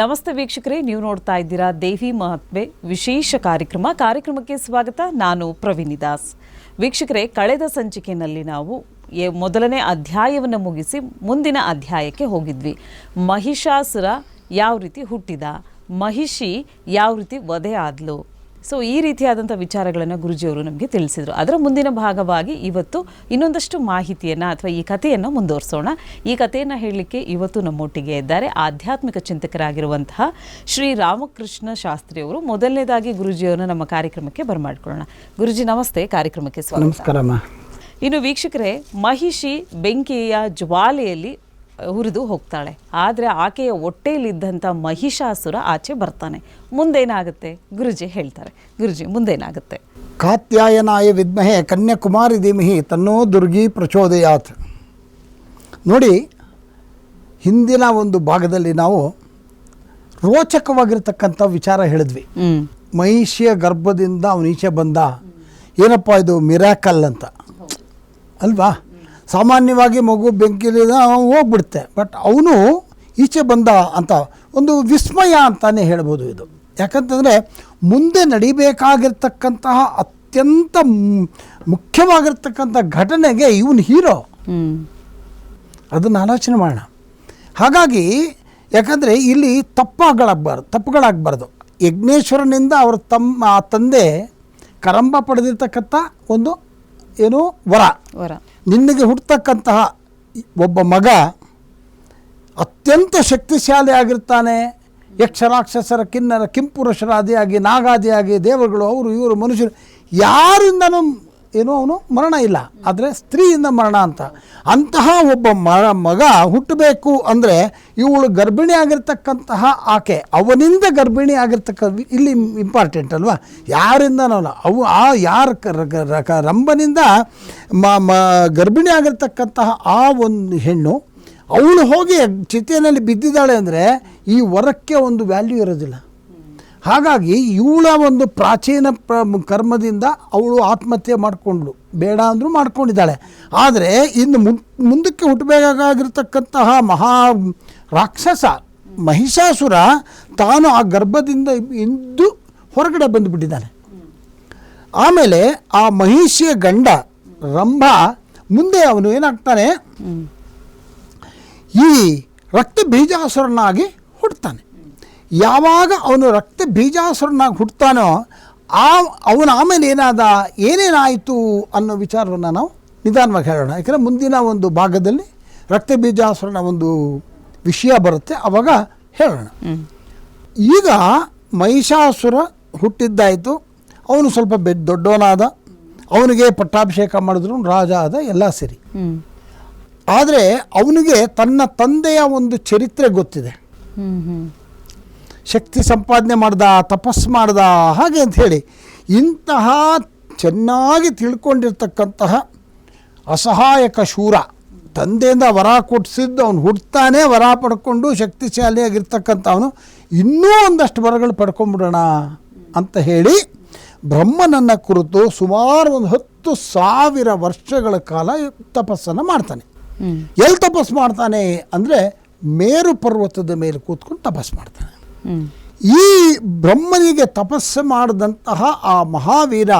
ನಮಸ್ತೆ ವೀಕ್ಷಕರೇ, ನೀವು ನೋಡ್ತಾ ಇದ್ದೀರಾ ದೇವಿ ಮಹತ್ವೆ ವಿಶೇಷ ಕಾರ್ಯಕ್ರಮ. ಕಾರ್ಯಕ್ರಮಕ್ಕೆ ಸ್ವಾಗತ, ನಾನು ಪ್ರವೀಣಿ ದಾಸ್. ವೀಕ್ಷಕರೇ, ಕಳೆದ ಸಂಚಿಕೆಯಲ್ಲಿ ನಾವು ಮೊದಲನೇ ಅಧ್ಯಾಯವನ್ನು ಮುಗಿಸಿ ಮುಂದಿನ ಅಧ್ಯಾಯಕ್ಕೆ ಹೋಗಿದ್ವಿ. ಮಹಿಷಾಸುರ ಯಾವ ರೀತಿ ಹುಟ್ಟಿದ? ಮಹಿಷಿ ಯಾವ ರೀತಿ ವಧೆ ಆದ್ಲು? ಸೊ ಈ ರೀತಿಯಾದಂಥ ವಿಚಾರಗಳನ್ನು ಗುರುಜಿಯವರು ನಮಗೆ ತಿಳಿಸಿದರು. ಅದರ ಮುಂದಿನ ಭಾಗವಾಗಿ ಇವತ್ತು ಇನ್ನೊಂದಷ್ಟು ಮಾಹಿತಿಯನ್ನು ಅಥವಾ ಈ ಕಥೆಯನ್ನು ಮುಂದುವರಿಸೋಣ. ಈ ಕಥೆಯನ್ನು ಹೇಳಲಿಕ್ಕೆ ಇವತ್ತು ನಮ್ಮೊಟ್ಟಿಗೆ ಇದ್ದಾರೆ ಆಧ್ಯಾತ್ಮಿಕ ಚಿಂತಕರಾಗಿರುವಂತಹ ಶ್ರೀ ರಾಮಕೃಷ್ಣ ಶಾಸ್ತ್ರಿಯವರು. ಮೊದಲನೇದಾಗಿ ಗುರುಜಿಯವರನ್ನು ನಮ್ಮ ಕಾರ್ಯಕ್ರಮಕ್ಕೆ ಬರಮಾಡ್ಕೊಳ್ಳೋಣ. ಗುರುಜಿ ನಮಸ್ತೆ. ಕಾರ್ಯಕ್ರಮಕ್ಕೆ ಸ್ವಾಗತ. ನಮಸ್ಕಾರಮ್ಮ ಇನ್ನು ವೀಕ್ಷಕರೇ ಮಹಿಷಿ ಬೆಂಕಿಯ ಜ್ವಾಲೆಯಲ್ಲಿ ಹುರಿದು ಹೋಗ್ತಾಳೆ. ಆದರೆ ಆಕೆಯ ಹೊಟ್ಟೆಯಲ್ಲಿದ್ದಂಥ ಮಹಿಷಾಸುರ ಆಚೆ ಬರ್ತಾನೆ. ಮುಂದೇನಾಗುತ್ತೆ? ಗುರುಜಿ ಹೇಳ್ತಾರೆ. ಗುರುಜಿ ಮುಂದೇನಾಗುತ್ತೆ? ಕಾತ್ಯಾಯನಾಯ ವಿದ್ಮಹೆ ಕನ್ಯಾಕುಮಾರಿ ಧೀಮಹಿ ತನ್ನೋ ದುರ್ಗಿ ಪ್ರಚೋದಯಾತ್. ನೋಡಿ ಹಿಂದಿನ ಒಂದು ಭಾಗದಲ್ಲಿ ನಾವು ರೋಚಕವಾಗಿರ್ತಕ್ಕಂಥ ವಿಚಾರ ಹೇಳಿದ್ವಿ. ಮಹಿಷಿಯ ಗರ್ಭದಿಂದ ಅವನೀಚೆ ಈಚೆ ಬಂದ. ಏನಪ್ಪ ಇದು ಮಿರಾಕಲ್ ಅಂತ. ಅಲ್ವಾ? ಸಾಮಾನ್ಯವಾಗಿ ಮಗು ಬೆಂಕಿಲಿ ಹೋಗ್ಬಿಡುತ್ತೆ. ಬಟ್ ಅವನು ಈಚೆ ಬಂದ ಅಂತ ಒಂದು ವಿಸ್ಮಯ ಅಂತಾನೆ ಹೇಳ್ಬೋದು ಇದು. ಯಾಕಂತಂದರೆ ಮುಂದೆ ನಡಿಬೇಕಾಗಿರ್ತಕ್ಕಂತಹ ಅತ್ಯಂತ ಮುಖ್ಯವಾಗಿರ್ತಕ್ಕಂಥ ಘಟನೆಗೆ ಇವನು ಹೀರೋ. ಅದನ್ನು ಆಲೋಚನೆ ಮಾಡೋಣ. ಹಾಗಾಗಿ ಯಾಕಂದರೆ ಇಲ್ಲಿ ತಪ್ಪುಗಳಾಗಬಾರ್ದು ತಪ್ಪುಗಳಾಗಬಾರ್ದು. ಯಜ್ಞೇಶ್ವರನಿಂದ ಅವರ ತಮ್ಮ ತಂದೆ ಕರಂಬ ಪಡೆದಿರ್ತಕ್ಕಂಥ ಒಂದು ಏನು ವರ. ವರ. ನಿನಗೆ ಹುಟ್ಟತಕ್ಕಂತಹ ಒಬ್ಬ ಮಗ ಅತ್ಯಂತ ಶಕ್ತಿಶಾಲಿ ಆಗಿರ್ತಾನೆ. ಯಕ್ಷರಾಕ್ಷಸರ ಕಿನ್ನರ, ಕಿಂಪುರುಷರಾದಿಯಾಗಿ, ನಾಗಾದಿಯಾಗಿ ದೇವರುಗಳು, ಅವರು, ಇವರು, ಮನುಷ್ಯರು, ಯಾರಿಂದನೂ ಏನೋ ಅವನು ಮರಣ ಇಲ್ಲ. ಆದರೆ ಸ್ತ್ರೀಯಿಂದ ಮರಣ ಅಂತ. ಅಂತಹ ಒಬ್ಬ ಮರ, ಮಗ ಹುಟ್ಟಬೇಕು ಅಂದರೆ ಇವಳು ಗರ್ಭಿಣಿ ಆಗಿರ್ತಕ್ಕಂತಹ ಆಕೆ, ಅವನಿಂದ ಗರ್ಭಿಣಿ ಆಗಿರ್ತಕ್ಕ ಇಲ್ಲಿ ಇಂಪಾರ್ಟೆಂಟ್ ಅಲ್ವಾ? ಯಾರಿಂದನೂ ಅಲ್ಲ ಅವು ಆ ಯಾರ ರಂಬನಿಂದ ಮ ಗರ್ಭಿಣಿ ಆಗಿರ್ತಕ್ಕಂತಹ ಆ ಒಂದು ಹೆಣ್ಣು, ಅವಳು ಹೋಗಿ ಚಿತೆಯಲ್ಲಿ ಬಿದ್ದಿದ್ದಾಳೆ ಅಂದರೆ ಈ ವರಕ್ಕೆ ಒಂದು ವ್ಯಾಲ್ಯೂ ಇರೋದಿಲ್ಲ. ಹಾಗಾಗಿ ಇವಳ ಒಂದು ಪ್ರಾಚೀನ ಪ್ರ ಕರ್ಮದಿಂದ ಅವಳು ಆತ್ಮಹತ್ಯೆ ಮಾಡಿಕೊಂಡ್ಳು ಬೇಡ ಅಂದರೂ ಮಾಡ್ಕೊಂಡಿದ್ದಾಳೆ. ಆದರೆ ಇನ್ನು ಮುಂದಕ್ಕೆ ಹುಟ್ಟಬೇಕಾಗಿರ್ತಕ್ಕಂತಹ ಮಹಾ ರಾಕ್ಷಸ ಮಹಿಷಾಸುರ ತಾನು ಆ ಗರ್ಭದಿಂದ ಇದ್ದು ಹೊರಗಡೆ ಬಂದುಬಿಟ್ಟಿದ್ದಾನೆ. ಆಮೇಲೆ ಆ ಮಹಿಷಿಯ ಗಂಡ ರಂಭ ಮುಂದೆ ಅವನು ಏನಾಗ್ತಾನೆ? ಈ ರಕ್ತ ಬೀಜಾಸುರನಾಗಿ ಹುಡ್ತಾನೆ ಯಾವಾಗ ಅವನು ರಕ್ತ ಬೀಜಾಸುರನಾಗಿ ಹುಟ್ತಾನೋ ಆ ಅವನ ಆಮೇಲೆ ಏನಾದ ಏನೇನಾಯಿತು ಅನ್ನೋ ವಿಚಾರವನ್ನು ನಾವು ನಿಧಾನವಾಗಿ ಹೇಳೋಣ. ಯಾಕಂದರೆ ಮುಂದಿನ ಒಂದು ಭಾಗದಲ್ಲಿ ರಕ್ತ ಬೀಜಾಸುರನ ಒಂದು ವಿಷಯ ಬರುತ್ತೆ ಅವಾಗ ಹೇಳೋಣ. ಈಗ ಮಹಿಷಾಸುರ ಹುಟ್ಟಿದ್ದಾಯಿತು ಅವನು ಸ್ವಲ್ಪ ಬೆ ದೊಡ್ಡವನಾದ ಅವನಿಗೆ ಪಟ್ಟಾಭಿಷೇಕ ಮಾಡಿದ್ರು ರಾಜ ಆದ ಎಲ್ಲ ಸರಿ. ಆದರೆ ಅವನಿಗೆ ತನ್ನ ತಂದೆಯ ಒಂದು ಚರಿತ್ರೆ ಗೊತ್ತಿದೆ. ಶಕ್ತಿ ಸಂಪಾದನೆ ಮಾಡ್ದ ತಪಸ್ಸು ಮಾಡ್ದ ಹಾಗೆ ಅಂತ ಹೇಳಿ ಇಂತಹ ಚೆನ್ನಾಗಿ ತಿಳ್ಕೊಂಡಿರ್ತಕ್ಕಂತಹ ಅಸಹಾಯಕ ಶೂರ ತಂದೆಯಿಂದ ವರ ಕೊಡಿಸಿದ್ದು ಅವನು ಹುಡ್ತಾನೆ ವರ ಪಡ್ಕೊಂಡು ಶಕ್ತಿಶಾಲಿಯಾಗಿರ್ತಕ್ಕಂಥವನು ಇನ್ನೂ ಒಂದಷ್ಟು ವರಗಳು ಪಡ್ಕೊಂಬಿಡೋಣ ಅಂತ ಹೇಳಿ ಬ್ರಹ್ಮನನ್ನು ಕುರಿತು ಸುಮಾರು ಒಂದು ಹತ್ತು ಸಾವಿರ ವರ್ಷಗಳ ಕಾಲ ತಪಸ್ಸನ್ನು ಮಾಡ್ತಾನೆ. ಎಲ್ಲಿ ತಪಸ್ಸು ಮಾಡ್ತಾನೆ ಅಂದರೆ ಮೇರು ಪರ್ವತದ ಮೇಲೆ ಕೂತ್ಕೊಂಡು ತಪಸ್ಸು ಮಾಡ್ತಾನೆ. ಈ ಬ್ರಹ್ಮನಿಗೆ ತಪಸ್ಸು ಮಾಡಿದಂತಹ ಆ ಮಹಾವೀರ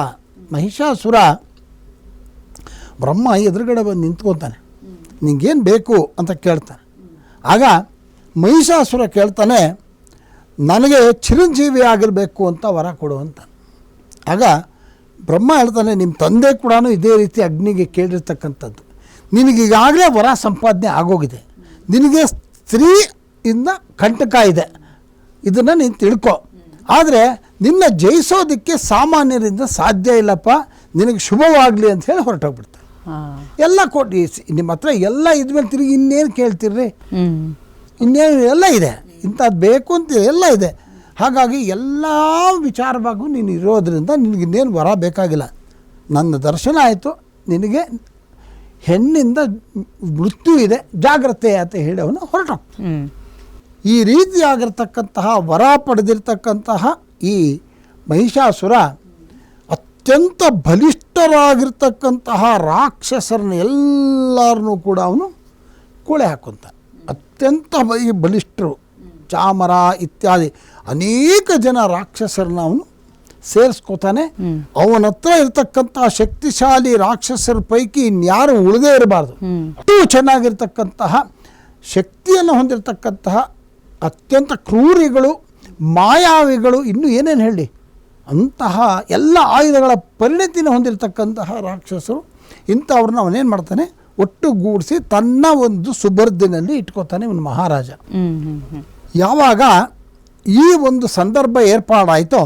ಮಹಿಷಾಸುರ ಬ್ರಹ್ಮ ಎದುರುಗಡೆ ಬಂದು ನಿಂತ್ಕೊತಾನೆ ನಿಂಗೇನು ಬೇಕು ಅಂತ ಕೇಳ್ತಾನೆ. ಆಗ ಮಹಿಷಾಸುರ ಕೇಳ್ತಾನೆ, ನನಗೆ ಚಿರಂಜೀವಿ ಆಗಿರಬೇಕು ಅಂತ ವರ ಕೊಡು ಅಂತ. ಆಗ ಬ್ರಹ್ಮ ಹೇಳ್ತಾನೆ ನಿಮ್ಮ ತಂದೆ ಕೂಡ ಇದೇ ರೀತಿ ಅಗ್ನಿಗೆ ಕೇಳಿರ್ತಕ್ಕಂಥದ್ದು. ನಿನಗೀಗಾಗಲೇ ವರ ಸಂಪಾದನೆ ಆಗೋಗಿದೆ. ನಿನಗೆ ಇಂದ ಕಂಟಕ ಇದೆ. ಇದನ್ನು ನೀನು ತಿಳ್ಕೊ. ಆದರೆ ನಿನ್ನ ಜಯಿಸೋದಕ್ಕೆ ಸಾಮಾನ್ಯರಿಂದ ಸಾಧ್ಯ ಇಲ್ಲಪ್ಪ ನಿನಗೆ ಶುಭವಾಗಲಿ ಅಂತ ಹೇಳಿ ಹೊರಟೋಗ್ಬಿಡ್ತಾರೆ ಎಲ್ಲ ಕೊಟ್ಟು ನಿಮ್ಮ ಹತ್ರ ಎಲ್ಲ ಇದ್ಮೇಲೆ ತಿರುಗಿ ಇನ್ನೇನು ಕೇಳ್ತೀರಿ ಇನ್ನೇನು ಎಲ್ಲ ಇದೆ. ಇಂಥದ್ದು ಬೇಕು ಅಂತ ಎಲ್ಲ ಇದೆ. ಹಾಗಾಗಿ ಎಲ್ಲ ವಿಚಾರವಾಗೂ ನೀನು ಇರೋದರಿಂದ ನಿನಗೆ ಇನ್ನೇನು ವರ ಬೇಕಾಗಿಲ್ಲ. ನನ್ನ ದರ್ಶನ ಆಯಿತು. ನಿನಗೆ ಹೆಣ್ಣಿಂದ ಮೃತ್ಯು ಇದೆ. ಜಾಗ್ರತೆ ಅಂತ ಹೇಳಿ ಅವನು ಹೊರಟೋಗ್ತಾನೆ ಈ ರೀತಿಯಾಗಿರ್ತಕ್ಕಂತಹ ವರ ಪಡೆದಿರ್ತಕ್ಕಂತಹ ಈ ಮಹಿಷಾಸುರ ಅತ್ಯಂತ ಬಲಿಷ್ಠರಾಗಿರ್ತಕ್ಕಂತಹ ರಾಕ್ಷಸರನ್ನ ಎಲ್ಲರನ್ನೂ ಕೂಡ ಅವನು ಕೂಳೆ ಹಾಕೊಂತ ಅತ್ಯಂತ ಈ ಬಲಿಷ್ಠರು ಚಾಮರ ಇತ್ಯಾದಿ ಅನೇಕ ಜನ ರಾಕ್ಷಸರನ್ನ ಅವನು ಸೇರಿಸ್ಕೋತಾನೆ. ಅವನ ಹತ್ರ ಇರತಕ್ಕಂಥ ಶಕ್ತಿಶಾಲಿ ರಾಕ್ಷಸರ ಪೈಕಿ ಇನ್ಯಾರು ಉಳಿದೇ ಇರಬಾರ್ದು. ಅಷ್ಟು ಚೆನ್ನಾಗಿರ್ತಕ್ಕಂತಹ ಶಕ್ತಿಯನ್ನು ಹೊಂದಿರತಕ್ಕಂತಹ ಅತ್ಯಂತ ಕ್ರೂರಿಗಳು ಮಾಯಾವಿಗಳು ಇನ್ನೂ ಏನೇನು ಹೇಳಿ? ಅಂತಹ ಎಲ್ಲ ಆಯುಧಗಳ ಪರಿಣತಿನ ಹೊಂದಿರತಕ್ಕಂತಹ ರಾಕ್ಷಸರು ಇಂಥವ್ರನ್ನ ಅವನೇನು ಮಾಡ್ತಾನೆ? ಒಟ್ಟುಗೂಡಿಸಿ ತನ್ನ ಒಂದು ಸುಬರ್ದಿನಲ್ಲಿ ಇಟ್ಕೋತಾನೆ ಇವನು ಮಹಾರಾಜ. ಯಾವಾಗ ಈ ಒಂದು ಸಂದರ್ಭ ಏರ್ಪಾಡಾಯಿತೋ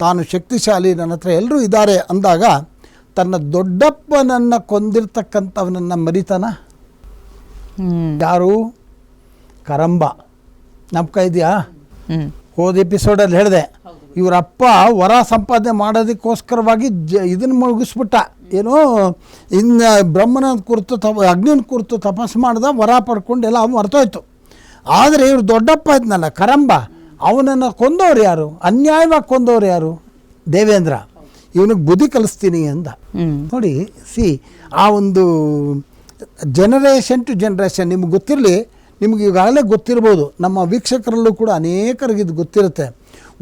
ತಾನು ಶಕ್ತಿಶಾಲಿ ನನ್ನ ಹತ್ರ ಎಲ್ಲರೂ ಇದ್ದಾರೆ ಅಂದಾಗ ತನ್ನ ದೊಡ್ಡಪ್ಪನನ್ನು ಕೊಂದಿರ್ತಕ್ಕಂಥವನನ್ನು ಮರಿತಾನ? ಯಾರು? ಕರಂಬ. ನಮ್ಕ ಇದೆಯಾ? ಹೋದ ಎಪಿಸೋಡಲ್ಲಿ ಹೇಳಿದೆ ಇವರ ಅಪ್ಪ ವರ ಸಂಪಾದನೆ ಮಾಡೋದಕ್ಕೋಸ್ಕರವಾಗಿ ಜ ಇದನ್ನು ಮುಗಿಸ್ಬಿಟ್ಟ ಏನೋ ಇನ್ನು ಬ್ರಹ್ಮನ ಕುರಿತು ತಪ ಅಗ್ನಿನ ಕುರಿತು ತಪಸ್ಸು ಮಾಡ್ದ ವರ ಪಡ್ಕೊಂಡು ಎಲ್ಲ ಮರ್ತೋಯ್ತು. ಆದರೆ ಇವ್ರು ದೊಡ್ಡಪ್ಪ ಇದ್ನಲ್ಲ ಕರಂಬ ಅವನನ್ನು ಕೊಂದವ್ರು ಯಾರು? ಅನ್ಯಾಯವಾಗಿ ಕೊಂದವ್ರು ಯಾರು? ದೇವೇಂದ್ರ. ಇವನಿಗೆ ಬುದ್ಧಿ ಕಲಿಸ್ತೀನಿ ಅಂದ. ನೋಡಿ ಸಿ ಆ ಒಂದು ಜನರೇಷನ್ ಟು ಜನರೇಷನ್ ನಿಮ್ಗೆ ಗೊತ್ತಿರಲಿ ನಿಮ್ಗೆ ಈಗಾಗಲೇ ಗೊತ್ತಿರ್ಬೋದು ನಮ್ಮ ವೀಕ್ಷಕರಲ್ಲೂ ಕೂಡ ಅನೇಕರಿಗೆ ಇದು ಗೊತ್ತಿರುತ್ತೆ.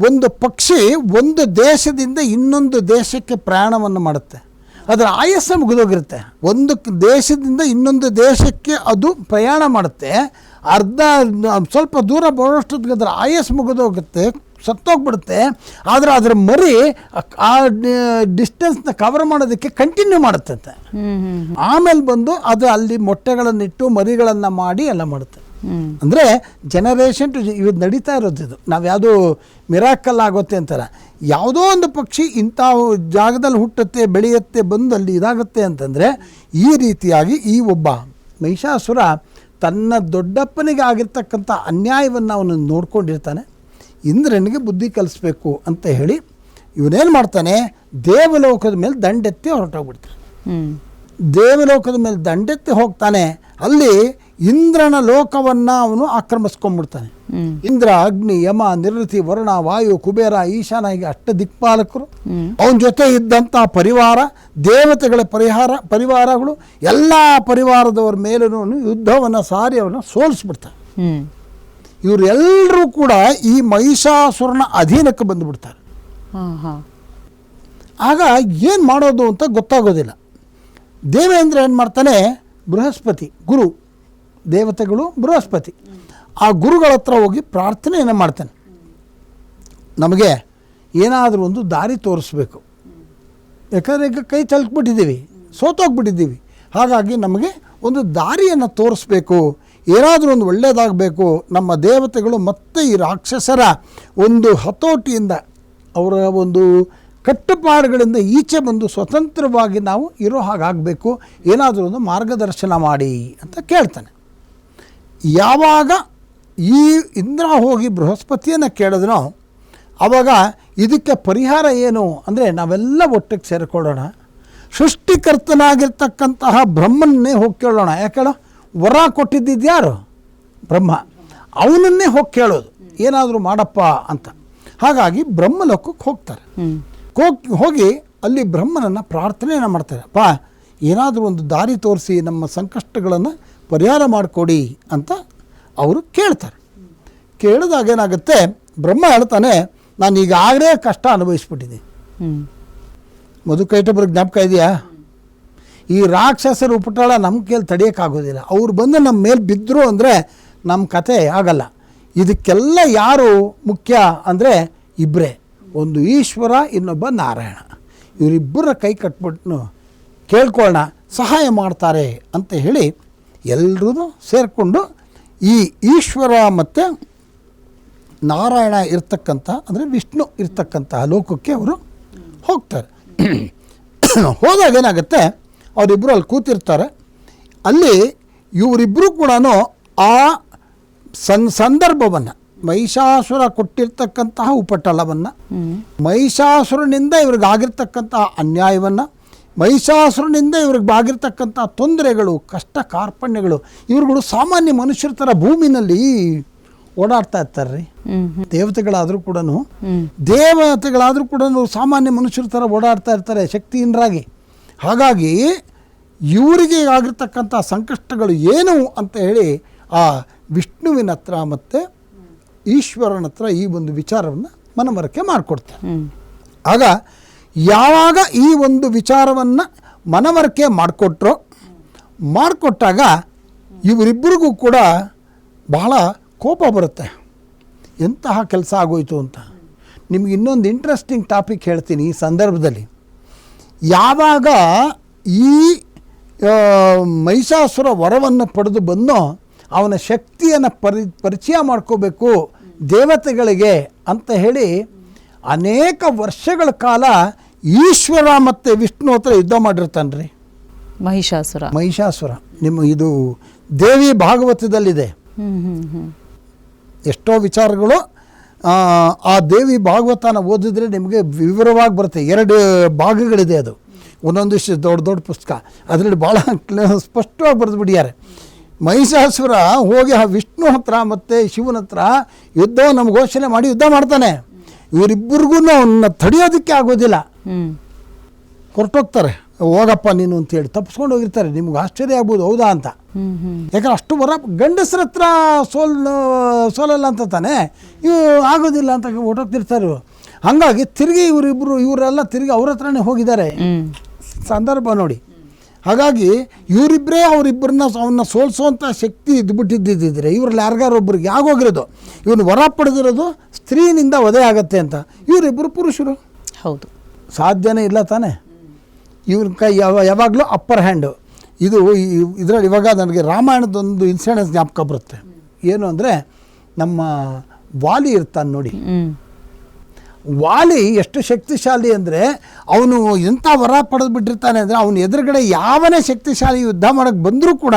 ಒಂದು ಪಕ್ಷಿ ಒಂದು ದೇಶದಿಂದ ಇನ್ನೊಂದು ದೇಶಕ್ಕೆ ಪ್ರಯಾಣವನ್ನು ಮಾಡುತ್ತೆ. ಅದರ ಆಯಸ್ಸ ಮುಗಿದೋಗಿರುತ್ತೆ. ಒಂದು ದೇಶದಿಂದ ಇನ್ನೊಂದು ದೇಶಕ್ಕೆ ಅದು ಪ್ರಯಾಣ ಮಾಡುತ್ತೆ. ಅರ್ಧ ಸ್ವಲ್ಪ ದೂರ ಬರೋಷ್ಟೊತ್ತಿಗೆ ಅದರ ಆಯಸ್ ಮುಗಿದೋಗುತ್ತೆ ಸತ್ತೋಗ್ಬಿಡುತ್ತೆ. ಆದರೆ ಅದರ ಮರಿ ಆ- ಡಿಸ್ಟೆನ್ಸ್ನ ಕವರ್ ಮಾಡೋದಕ್ಕೆ ಕಂಟಿನ್ಯೂ ಮಾಡುತ್ತೆ ಹ್ಮ್ ಹ್ಮ್. ಆಮೇಲೆ ಬಂದು ಅದು ಅಲ್ಲಿ ಮೊಟ್ಟೆಗಳನ್ನಿಟ್ಟು ಮರಿಗಳನ್ನು ಮಾಡಿ ಎಲ್ಲ ಮಾಡುತ್ತೆ. ಅಂದರೆ ಜನರೇಷನ್ ಟು ಇವತ್ತು ನಡೀತಾ ಇರೋದು ಇದು. ನಾವು ಯಾವುದು ಮಿರಾಕಲ್ ಆಗುತ್ತೆ ಅಂತಾರೆ. ಯಾವುದೋ ಒಂದು ಪಕ್ಷಿ ಇಂಥ ಜಾಗದಲ್ಲಿ ಹುಟ್ಟುತ್ತೆ ಬೆಳೆಯುತ್ತೆ ಬಂದು ಅಲ್ಲಿ ಇದಾಗುತ್ತೆ ಅಂತಂದರೆ ಈ ರೀತಿಯಾಗಿ ಈ ಒಬ್ಬ ಮಹಿಷಾಸುರ ತನ್ನ ದೊಡ್ಡಪ್ಪನಿಗೆ ಆಗಿರ್ತಕ್ಕಂಥ ಅನ್ಯಾಯವನ್ನು ಅವನು ನೋಡ್ಕೊಂಡಿರ್ತಾನೆ. ಇಂದ್ರನಿಗೆ ಬುದ್ಧಿ ಕಲಿಸ್ಬೇಕು ಅಂತ ಹೇಳಿ ಇವನೇನು ಮಾಡ್ತಾನೆ? ದೇವಲೋಕದ ಮೇಲೆ ದಂಡೆತ್ತಿ ಹೊರಟೋಗ್ಬಿಡ್ತಾನೆ. ದೇವಲೋಕದ ಮೇಲೆ ದಂಡೆತ್ತಿ ಹೋಗ್ತಾನೆ. ಅಲ್ಲಿ ಇಂದ್ರನ ಲೋಕವನ್ನು ಅವನು ಆಕ್ರಮಿಸ್ಕೊಂಡ್ಬಿಡ್ತಾನೆ. ಇಂದ್ರ ಅಗ್ನಿ ಯಮ ನಿರ್ವೃತಿ ವರುಣ ವಾಯು ಕುಬೇರ ಈಶಾನ ಹೀಗೆ ಅಷ್ಟ ದಿಕ್ಪಾಲಕರು. ಅವನ ಜೊತೆ ಇದ್ದಂಥ ಪರಿವಾರ ದೇವತೆಗಳ ಪರಿಹಾರ ಪರಿವಾರಗಳು ಎಲ್ಲ ಪರಿವಾರದವರ ಮೇಲೂ ಯುದ್ಧವನ್ನು ಸಾರಿ ಅವನ್ನ ಸೋಲಿಸ್ಬಿಡ್ತಾರೆ ಹ್ಮ್. ಇವರು ಎಲ್ಲರೂ ಕೂಡ ಈ ಮಹಿಷಾಸುರನ ಅಧೀನಕ್ಕೆ ಬಂದುಬಿಡ್ತಾರೆ. ಹಾ ಹಾ. ಆಗ ಏನು ಮಾಡೋದು ಅಂತ ಗೊತ್ತಾಗೋದಿಲ್ಲ. ದೇವೇಂದ್ರ ಏನು ಮಾಡ್ತಾನೆ? ಬೃಹಸ್ಪತಿ ಗುರು ದೇವತೆಗಳು ಬೃಹಸ್ಪತಿ. ಆ ಗುರುಗಳ ಹತ್ರ ಹೋಗಿ ಪ್ರಾರ್ಥನೆಯನ್ನು ಮಾಡ್ತಾನೆ. ನಮಗೆ ಏನಾದರೂ ಒಂದು ದಾರಿ ತೋರಿಸ್ಬೇಕು. ಯಾಕಂದರೆ ಈಗ ಕೈ ಚಲ್ಕ್ಬಿಟ್ಟಿದ್ದೀವಿ ಸೋತೋಗ್ಬಿಟ್ಟಿದ್ದೀವಿ. ಹಾಗಾಗಿ ನಮಗೆ ಒಂದು ದಾರಿಯನ್ನು ತೋರಿಸ್ಬೇಕು. ಏನಾದರೂ ಒಂದು ಒಳ್ಳೆಯದಾಗಬೇಕು ನಮ್ಮ ದೇವತೆಗಳು ಮತ್ತೆ ಈ ರಾಕ್ಷಸರ ಒಂದು ಹತೋಟಿಯಿಂದ ಅವರ ಒಂದು ಕಟ್ಟುಪಾಡುಗಳಿಂದ ಈಚೆ ಬಂದು ಸ್ವತಂತ್ರವಾಗಿ ನಾವು ಇರೋ ಹಾಗಾಗಬೇಕು. ಏನಾದರೂ ಒಂದು ಮಾರ್ಗದರ್ಶನ ಮಾಡಿ ಅಂತ ಕೇಳ್ತಾನೆ. ಯಾವಾಗ ಈ ಇಂದ್ರ ಹೋಗಿ ಬೃಹಸ್ಪತಿಯನ್ನು ಕೇಳಿದ್ರೋ ಆವಾಗ ಇದಕ್ಕೆ ಪರಿಹಾರ ಏನು ಅಂದರೆ ನಾವೆಲ್ಲ ಒಟ್ಟಿಗೆ ಸೇರಿಕೊಳ್ಳೋಣ. ಸೃಷ್ಟಿಕರ್ತನಾಗಿರ್ತಕ್ಕಂತಹ ಬ್ರಹ್ಮನ್ನೇ ಹೋಗಿ ಕೇಳೋಣ. ಯಾಕೆ ಹೇಳೋ? ವರ ಕೊಟ್ಟಿದ್ದಿದ್ಯಾರು ಬ್ರಹ್ಮ. ಅವನನ್ನೇ ಹೋಗಿ ಕೇಳೋದು. ಏನಾದರೂ ಮಾಡಪ್ಪ ಅಂತ. ಹಾಗಾಗಿ ಬ್ರಹ್ಮಲೋಕಕ್ಕೆ ಹೋಗ್ತಾರೆ. ಹೋಗಿ ಹೋಗಿ ಅಲ್ಲಿ ಬ್ರಹ್ಮನನ್ನು ಪ್ರಾರ್ಥನೆಯನ್ನು ಮಾಡ್ತಾರೆ. ಅಪ್ಪ ಏನಾದರೂ ಒಂದು ದಾರಿ ತೋರಿಸಿ ನಮ್ಮ ಸಂಕಷ್ಟಗಳನ್ನು ಪರಿಹಾರ ಮಾಡಿಕೊಡಿ ಅಂತ ಅವರು ಕೇಳ್ತಾರೆ. ಕೇಳಿದಾಗ ಏನಾಗುತ್ತೆ ಬ್ರಹ್ಮ ಹೇಳ್ತಾನೆ ನಾನು ಈಗಾಗಲೇ ಕಷ್ಟ ಅನುಭವಿಸ್ಬಿಟ್ಟಿದ್ದೀನಿ. ಹ್ಮ್. ಮಧುಕೈಟಬ್ರಿಗೆ ಜ್ಞಾಪಕ ಇದೆಯಾ? ಈ ರಾಕ್ಷಸರು ಉಪಟಾಳ ನಮ್ಮ ಕೈಯಲ್ಲಿ ತಡೆಯೋಕ್ಕಾಗೋದಿಲ್ಲ. ಅವ್ರು ಬಂದು ನಮ್ಮ ಮೇಲೆ ಬಿದ್ದರು ಅಂದರೆ ನಮ್ಮ ಕತೆ ಆಗಲ್ಲ. ಇದಕ್ಕೆಲ್ಲ ಯಾರು ಮುಖ್ಯ ಅಂದರೆ ಇಬ್ಬರೇ ಒಂದು ಈಶ್ವರ ಇನ್ನೊಬ್ಬ ನಾರಾಯಣ. ಇವರಿಬ್ಬರ ಕೈ ಕಟ್ಬಿಟ್ಟು ಕೇಳ್ಕೊಳ್ಳೋಣ ಸಹಾಯ ಮಾಡ್ತಾರೆ ಅಂತ ಹೇಳಿ ಎಲ್ಲರೂ ಸೇರಿಕೊಂಡು ಈ ಈಶ್ವರ ಮತ್ತು ನಾರಾಯಣ ಇರ್ತಕ್ಕಂಥ ಅಂದರೆ ವಿಷ್ಣು ಇರ್ತಕ್ಕಂತಹ ಲೋಕಕ್ಕೆ ಅವರು ಹೋಗ್ತಾರೆ. ಹೋದಾಗ ಏನಾಗುತ್ತೆ? ಅವರಿಬ್ಬರು ಅಲ್ಲಿ ಕೂತಿರ್ತಾರೆ. ಅಲ್ಲಿ ಇವರಿಬ್ಬರು ಕೂಡ ಆ ಸನ್ ಸಂದರ್ಭವನ್ನು ಮಹಿಷಾಸುರ ಕೊಟ್ಟಿರ್ತಕ್ಕಂತಹ ಉಪಟಳವನ್ನು ಮಹಿಷಾಸುರನಿಂದ ಇವ್ರಿಗಾಗಿರ್ತಕ್ಕಂತಹ ಅನ್ಯಾಯವನ್ನು ಮಹಿಷಾಸುರನಿಂದ ಇವ್ರಿಗೆ ಬಾಗಿರ್ತಕ್ಕಂಥ ತೊಂದರೆಗಳು ಕಷ್ಟ ಕಾರ್ಪಣ್ಯಗಳು ಇವ್ರುಗಳು ಸಾಮಾನ್ಯ ಮನುಷ್ಯರ ಥರ ಭೂಮಿನಲ್ಲಿ ಓಡಾಡ್ತಾ ಇರ್ತಾರೆ ರೀ ದೇವತೆಗಳಾದರೂ ಕೂಡ ದೇವತೆಗಳಾದರೂ ಕೂಡ ಸಾಮಾನ್ಯ ಮನುಷ್ಯರ ಥರ ಓಡಾಡ್ತಾ ಇರ್ತಾರೆ ಶಕ್ತಿಹೀನರಾಗಿ. ಹಾಗಾಗಿ ಇವರಿಗೆ ಆಗಿರ್ತಕ್ಕಂಥ ಸಂಕಷ್ಟಗಳು ಏನು ಅಂತ ಹೇಳಿ ಆ ವಿಷ್ಣುವಿನ ಹತ್ರ ಮತ್ತು ಈಶ್ವರನ ಹತ್ರ ಈ ಒಂದು ವಿಚಾರವನ್ನು ಮನವರಿಕೆ ಮಾಡಿಕೊಡ್ತಾರೆ. ಆಗ ಯಾವಾಗ ಈ ಒಂದು ವಿಚಾರವನ್ನು ಮನವರಿಕೆ ಮಾಡಿಕೊಟ್ರು, ಮಾಡಿಕೊಟ್ಟಾಗ ಇವರಿಬ್ಬರಿಗೂ ಕೂಡ ಬಹಳ ಕೋಪ ಬರುತ್ತೆ. ಎಂತಹ ಕೆಲಸ ಆಗೋಯಿತು ಅಂತ. ನಿಮ್ಗೆ ಇನ್ನೊಂದು ಇಂಟ್ರೆಸ್ಟಿಂಗ್ ಟಾಪಿಕ್ ಹೇಳ್ತೀನಿ ಈ ಸಂದರ್ಭದಲ್ಲಿ. ಯಾವಾಗ ಈ ಮಹಿಷಾಸುರ ವರವನ್ನು ಪಡೆದು ಬಂದೋ, ಅವನ ಶಕ್ತಿಯನ್ನು ಪರಿ, ಪರಿಚಯ ಮಾಡ್ಕೋಬೇಕು ದೇವತೆಗಳಿಗೆ ಅಂತ ಹೇಳಿ ಅನೇಕ ವರ್ಷಗಳ ಕಾಲ ಈಶ್ವರ ಮತ್ತು ವಿಷ್ಣು ಹತ್ರ ಯುದ್ಧ ಮಾಡಿರ್ತಾನೆ ರೀ ಮಹಿಷಾಸುರ. ಮಹಿಷಾಸುರ. ನಿಮ್ಮ ಇದು ದೇವಿ ಭಾಗವತದಲ್ಲಿದೆ. ಎಷ್ಟೋ ವಿಚಾರಗಳು ಆ, ಆ ದೇವಿ ಭಾಗವತನ ಓದಿದ್ರೆ ನಿಮಗೆ ವಿವರವಾಗಿ ಬರುತ್ತೆ. ಎರಡು ಭಾಗಗಳಿದೆ ಅದು. ಒಂದೊಂದಿಷ್ಟು ದೊಡ್ಡ ದೊಡ್ಡ ಪುಸ್ತಕ. ಅದರಲ್ಲಿ ಭಾಳ ಸ್ಪಷ್ಟವಾಗಿ ಬರೆದು ಬಿಡ್ಯಾರೆ. ಮಹಿಷಾಸುರ ಹೋಗಿ ಆ ವಿಷ್ಣು ಹತ್ರ ಮತ್ತು ಶಿವನ ಹತ್ರ ಯುದ್ಧವನ್ನು ಘೋಷಣೆ ಮಾಡಿ ಯುದ್ಧ ಮಾಡ್ತಾನೆ. ಇವರಿಬ್ಬರಿಗೂ ಅವನ್ನ ತಡೆಯೋದಕ್ಕೆ ಆಗೋದಿಲ್ಲ. ಹೊರಟೋಗ್ತಾರೆ. ಹೋಗಪ್ಪ ನೀನು ಅಂತೇಳಿ ತಪ್ಪಿಸ್ಕೊಂಡು ಹೋಗಿರ್ತಾರೆ. ನಿಮ್ಗೆ ಆಶ್ಚರ್ಯ ಆಗ್ಬೋದು ಹೌದಾ ಅಂತ. ಯಾಕಂದ್ರೆ ಅಷ್ಟು ಬರ ಗಂಡಸ್ರ ಹತ್ರ ಸೋಲ್ ಸೋಲಲ್ಲ ಅಂತ ತಾನೆ? ಇವು ಆಗೋದಿಲ್ಲ ಅಂತ ಹೊರಟೋಗ್ತಿರ್ತಾರೆ ಇವರು. ಹಾಗಾಗಿ ತಿರುಗಿ ಇವರಿಬ್ಬರು ಇವರೆಲ್ಲ ತಿರುಗಿ ಅವ್ರ ಹತ್ರನೇ ಹೋಗಿದ್ದಾರೆ. ಸಂದರ್ಭ ನೋಡಿ. ಹಾಗಾಗಿ ಇವರಿಬ್ಬರೇ ಅವರಿಬ್ಬರನ್ನ ಅವನ್ನ ಸೋಲಿಸುವಂಥ ಶಕ್ತಿ ಇದ್ಬಿಟ್ಟಿದ್ದಿದ್ದರೆ ಇವ್ರಲ್ಲಿ ಯಾರಿಗಾರೊಬ್ಬರಿಗೆ ಆಗೋಗಿರೋದು. ಇವನು ವರ ಪಡೆದಿರೋದು ಸ್ತ್ರೀನಿಂದ ವಧೆ ಆಗತ್ತೆ ಅಂತ. ಇವರಿಬ್ಬರು ಪುರುಷರು. ಹೌದು. ಸಾಧ್ಯನೇ ಇಲ್ಲ ತಾನೇ? ಇವ್ರ ಕೈ ಯಾವ ಯಾವಾಗಲೂ ಅಪ್ಪರ್ ಹ್ಯಾಂಡು ಇದು ಇದರಲ್ಲಿ ಇವಾಗ ನನಗೆ ರಾಮಾಯಣದೊಂದು ಇನ್ಸಿಡೆನ್ಸ್ ಜ್ಞಾಪಕ ಬರುತ್ತೆ. ಏನು ಅಂದರೆ ನಮ್ಮ ವಾಲಿ ಇರ್ತಾನೆ ನೋಡಿ. ವಾಲಿ ಎಷ್ಟು ಶಕ್ತಿಶಾಲಿ ಅಂದರೆ ಅವನು ಎಂಥ ವರ ಪಡೆದು ಬಿಟ್ಟಿರ್ತಾನೆ ಅಂದರೆ ಅವನ ಎದುರುಗಡೆ ಯಾವನೇ ಶಕ್ತಿಶಾಲಿ ಯುದ್ಧ ಮಾಡೋಕ್ಕೆ ಬಂದರೂ ಕೂಡ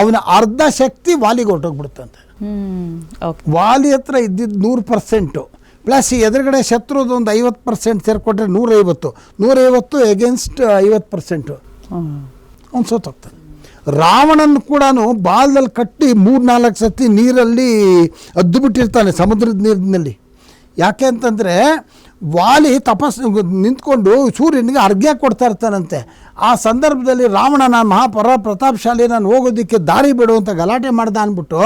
ಅವನ ಅರ್ಧ ಶಕ್ತಿ ವಾಲಿಗೆ ಹೊರಟೋಗ್ಬಿಡುತ್ತಂತೆ. ವಾಲಿ ಹತ್ರ ಇದ್ದಿದ್ದು ನೂರು ಪರ್ಸೆಂಟು. ಪ್ಲಸ್ ಈ ಎದುರುಗಡೆ ಶತ್ರುದು ಒಂದು ಐವತ್ತು ಪರ್ಸೆಂಟ್ ಸೇರಿಕೊಟ್ರೆ ನೂರೈವತ್ತು. ನೂರೈವತ್ತು ಎಗೇನ್ಸ್ಟ್ ಐವತ್ತು ಪರ್ಸೆಂಟು. ಅವ್ನು ಸೋತೋಗ್ತಾನೆ. ರಾವಣನ ಕೂಡ ಬಾಲದಲ್ಲಿ ಕಟ್ಟಿ ಮೂರು ನಾಲ್ಕು ಸತಿ ನೀರಲ್ಲಿ ಅದ್ದು ಬಿಟ್ಟಿರ್ತಾನೆ ಸಮುದ್ರದ ನೀರಿನಲ್ಲಿ. ಯಾಕೆ ಅಂತಂದರೆ ವಾಲಿ ತಪಸ್ ನಿಂತ್ಕೊಂಡು ಸೂರ್ಯನಿಗೆ ಅರ್ಘ್ಯ ಕೊಡ್ತಾ ಇರ್ತಾನಂತೆ. ಆ ಸಂದರ್ಭದಲ್ಲಿ ರಾವಣ, ನಾನು ಮಹಾಪರ ಪ್ರತಾಪಶಾಲಿ, ನಾನು ಹೋಗೋದಕ್ಕೆ ದಾರಿ ಬಿಡು ಅಂತ ಗಲಾಟೆ ಮಾಡ್ದ ಅಂದ್ಬಿಟ್ಟು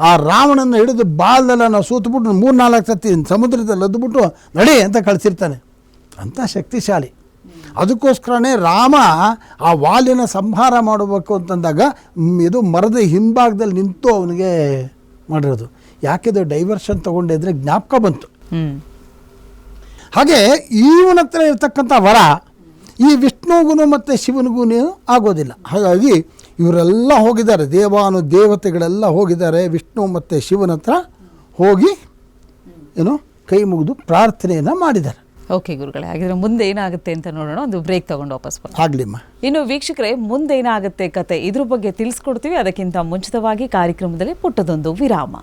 ಆ ರಾವಣನ ಹಿಡಿದು ಬಾಲ್ದಲ್ಲ ನಾವು ಸೂತ್ಬಿಟ್ಟು ಮೂರು ನಾಲ್ಕು ಸತಿ ಸಮುದ್ರದಲ್ಲಿ ಅದ್ಬಿಟ್ಟು ನಡಿ ಅಂತ ಕಳಿಸಿರ್ತಾನೆ. ಅಂಥ ಶಕ್ತಿಶಾಲಿ. ಅದಕ್ಕೋಸ್ಕರನೇ ರಾಮ ಆ ವಾಲಿನ ಸಂಹಾರ ಮಾಡಬೇಕು ಅಂತಂದಾಗ ಇದು ಮರದ ಹಿಂಭಾಗದಲ್ಲಿ ನಿಂತು ಅವನಿಗೆ ಮಾಡಿರೋದು. ಯಾಕಿದು ಡೈವರ್ಷನ್ ತೊಗೊಂಡಿದ್ರೆ ಜ್ಞಾಪಕ ಬಂತು. ಹಾಗೆ ಇವನ ಹತ್ರ ಇರ್ತಕ್ಕಂಥ ವರ ಈ ವಿಷ್ಣುಗೂ ಮತ್ತು ಶಿವನಿಗೂ ಆಗೋದಿಲ್ಲ. ಹಾಗಾಗಿ ಇವರೆಲ್ಲ ಹೋಗಿದ್ದಾರೆ ದೇವಾನು ದೇವತೆಗಳೆಲ್ಲ ಹೋಗಿದ್ದಾರೆ ವಿಷ್ಣು ಮತ್ತು ಶಿವನ ಹತ್ರ ಹೋಗಿ ಏನು ಕೈ ಮುಗಿದು ಪ್ರಾರ್ಥನೆಯನ್ನು ಮಾಡಿದ್ದಾರೆ. ಓಕೆ ಗುರುಗಳೇ ಹಾಗಿದ್ರೆ ಮುಂದೆ ಏನಾಗುತ್ತೆ ಅಂತ ನೋಡೋಣ ಒಂದು ಬ್ರೇಕ್ ತಗೊಂಡು ವಾಪಸ್ ಆಗ್ಲಿಮ್ಮ ಇನ್ನು ವೀಕ್ಷಕರೇ ಮುಂದೆ ಏನಾಗುತ್ತೆ ಕತೆ ಇದ್ರ ಬಗ್ಗೆ ತಿಳಿಸ್ಕೊಡ್ತೀವಿ. ಅದಕ್ಕಿಂತ ಮುಂಚಿತವಾಗಿ ಕಾರ್ಯಕ್ರಮದಲ್ಲಿ ಪುಟ್ಟದೊಂದು ವಿರಾಮ.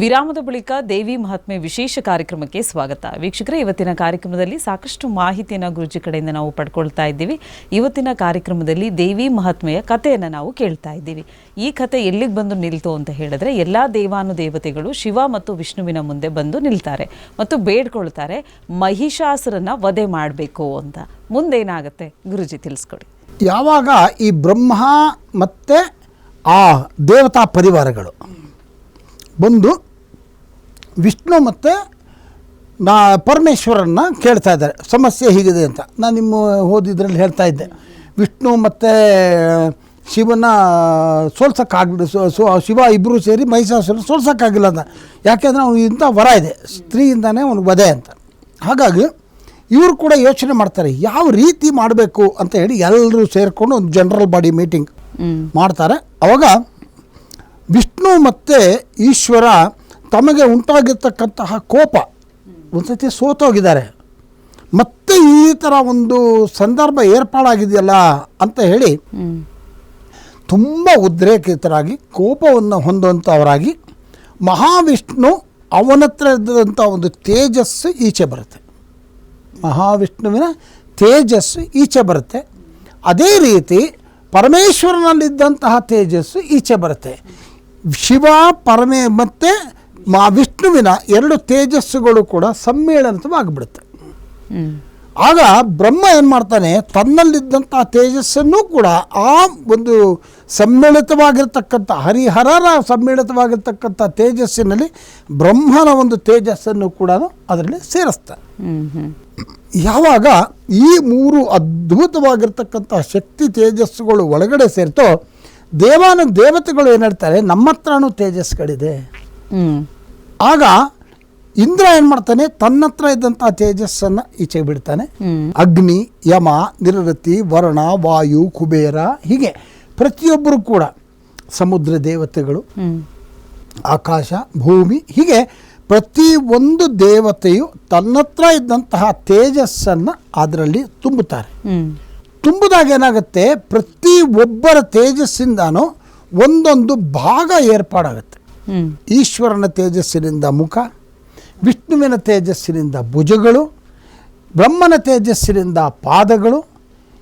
ವಿರಾಮದ ಬಳಿಕ ದೇವಿ ಮಹಾತ್ಮೆ ವಿಶೇಷ ಕಾರ್ಯಕ್ರಮಕ್ಕೆ ಸ್ವಾಗತ. ವೀಕ್ಷಕರೇ, ಇವತ್ತಿನ ಕಾರ್ಯಕ್ರಮದಲ್ಲಿ ಸಾಕಷ್ಟು ಮಾಹಿತಿಯನ್ನು ಗುರುಜಿ ಕಡೆಯಿಂದ ನಾವು ಪಡ್ಕೊಳ್ತಾ ಇದ್ದೀವಿ. ಇವತ್ತಿನ ಕಾರ್ಯಕ್ರಮದಲ್ಲಿ ದೇವಿ ಮಹಾತ್ಮೆಯ ಕಥೆಯನ್ನು ನಾವು ಕೇಳ್ತಾ ಇದ್ದೀವಿ. ಈ ಕಥೆ ಎಲ್ಲಿಗೆ ಬಂದು ನಿಲ್ತು ಅಂತ ಹೇಳಿದ್ರೆ, ಎಲ್ಲ ದೇವಾನುದೇವತೆಗಳು ಶಿವ ಮತ್ತು ವಿಷ್ಣುವಿನ ಮುಂದೆ ಬಂದು ನಿಲ್ತಾರೆ ಮತ್ತು ಬೇಡ್ಕೊಳ್ತಾರೆ, ಮಹಿಷಾಸುರನ್ನ ವಧೆ ಮಾಡಬೇಕು ಅಂತ. ಮುಂದೇನಾಗುತ್ತೆ? ಗುರುಜಿ, ತಿಳಿಸ್ಕೊಡಿ. ಯಾವಾಗ ಈ ಬ್ರಹ್ಮ ಮತ್ತು ಆ ದೇವತಾ ಪರಿವಾರಗಳು ಬಂದು ವಿಷ್ಣು ಮತ್ತು ನಾ ಪರಮೇಶ್ವರನ್ನ ಕೇಳ್ತಾ ಇದ್ದಾರೆ. ಸಮಸ್ಯೆ ಹೀಗಿದೆ ಅಂತ. ನಾನು ನಿಮ್ಮ ಓದಿದ್ರಲ್ಲಿ ಹೇಳ್ತಾ ಇದ್ದೆ. ವಿಷ್ಣು ಮತ್ತು ಶಿವನ ಸೋಲ್ಸೋಕ್ಕಾಗಲಿ ಶಿವ ಇಬ್ಬರು ಸೇರಿ ಮಹಿಷಾಸುರ ಸೋಲ್ಸೋಕ್ಕಾಗಿಲ್ಲ ಅಂತ. ಯಾಕೆಂದರೆ ಅವನು ಇಂಥ ವರ ಇದೆ. ಸ್ತ್ರೀಯಿಂದನೇ ಅವನು ವಧೆ ಅಂತ. ಹಾಗಾಗಿ ಇವರು ಕೂಡ ಯೋಚನೆ ಮಾಡ್ತಾರೆ ಯಾವ ರೀತಿ ಮಾಡಬೇಕು ಅಂತ ಹೇಳಿ ಎಲ್ಲರೂ ಸೇರಿಕೊಂಡು ಒಂದು ಜನರಲ್ ಬಾಡಿ ಮೀಟಿಂಗ್ ಮಾಡ್ತಾರೆ. ಅವಾಗ ವಿಷ್ಣು ಮತ್ತು ಈಶ್ವರ ತಮಗೆ ಉಂಟಾಗಿರ್ತಕ್ಕಂತಹ ಕೋಪ. ಒಂದ್ಸತಿ ಸೋತೋಗಿದ್ದಾರೆ. ಮತ್ತೆ ಈ ಥರ ಒಂದು ಸಂದರ್ಭ ಏರ್ಪಾಡಾಗಿದೆಯಲ್ಲ ಅಂತ ಹೇಳಿ ತುಂಬ ಉದ್ರೇಕಿತರಾಗಿ ಕೋಪವನ್ನು ಹೊಂದುವಂಥವರಾಗಿ ಮಹಾವಿಷ್ಣು ಅವನತ್ರ ಇದ್ದಂಥ ಒಂದು ತೇಜಸ್ಸು ಈಚೆ ಬರುತ್ತೆ. ಮಹಾವಿಷ್ಣುವಿನ ತೇಜಸ್ಸು ಈಚೆ ಬರುತ್ತೆ. ಅದೇ ರೀತಿ ಪರಮೇಶ್ವರನಲ್ಲಿದ್ದಂತಹ ತೇಜಸ್ಸು ಈಚೆ ಬರುತ್ತೆ. ಶಿವ ಪರಮೇ ಮತ್ತು ಮಾ ವಿಷ್ಣುವಿನ ಎರಡು ತೇಜಸ್ಸುಗಳು ಕೂಡ ಸಮ್ಮೇಳನವಾಗಿಬಿಡುತ್ತೆ ಆಗ ಬ್ರಹ್ಮ ಏನು ಮಾಡ್ತಾನೆ ತನ್ನಲ್ಲಿದ್ದಂಥ ತೇಜಸ್ಸನ್ನು ಕೂಡ ಆ ಒಂದು ಸಮ್ಮಿಳಿತವಾಗಿರ್ತಕ್ಕಂಥ ಹರಿಹರರ ಸಮ್ಮಿಳಿತವಾಗಿರ್ತಕ್ಕಂಥ ತೇಜಸ್ಸಿನಲ್ಲಿ ಬ್ರಹ್ಮನ ಒಂದು ತೇಜಸ್ಸನ್ನು ಕೂಡ ಅದರಲ್ಲಿ ಸೇರಿಸ್ತಾನೆ. ಯಾವಾಗ ಈ ಮೂರು ಅದ್ಭುತವಾಗಿರ್ತಕ್ಕಂಥ ಶಕ್ತಿ ತೇಜಸ್ಸುಗಳು ಒಳಗಡೆ ಸೇರ್ತೋ ದೇವಾನ ದೇವತೆಗಳು ಏನು ಹೇಳ್ತಾರೆ ನಮ್ಮ ಹತ್ರನೂ ತೇಜಸ್ಗಳಿದೆ ಆಗ ಇಂದ್ರ ಏನು ಮಾಡ್ತಾನೆ? ತನ್ನ ಹತ್ರ ಇದ್ದಂಥ ತೇಜಸ್ಸನ್ನು ಈಚೆ ಬಿಡ್ತಾನೆ. ಅಗ್ನಿ ಯಮ ನಿರೃತಿ ವರುಣ ವಾಯು ಕುಬೇರ ಹೀಗೆ ಪ್ರತಿಯೊಬ್ಬರು ಕೂಡ ಸಮುದ್ರ ದೇವತೆಗಳು ಆಕಾಶ ಭೂಮಿ ಹೀಗೆ ಪ್ರತಿ ಒಂದು ದೇವತೆಯು ತನ್ನತ್ರ ಇದ್ದಂತಹ ತೇಜಸ್ಸನ್ನು ಅದರಲ್ಲಿ ತುಂಬುತ್ತಾರೆ. ತುಂಬಿದಾಗ ಏನಾಗುತ್ತೆ? ಪ್ರತಿ ಒಬ್ಬರ ತೇಜಸ್ಸಿಂದನೂ ಒಂದೊಂದು ಭಾಗ ಏರ್ಪಾಡಾಗುತ್ತೆ. ಈಶ್ವರನ ತೇಜಸ್ಸಿನಿಂದ ಮುಖ ವಿಷ್ಣುವಿನ ತೇಜಸ್ಸಿನಿಂದ ಭುಜಗಳು ಬ್ರಹ್ಮನ ತೇಜಸ್ಸಿನಿಂದ ಪಾದಗಳು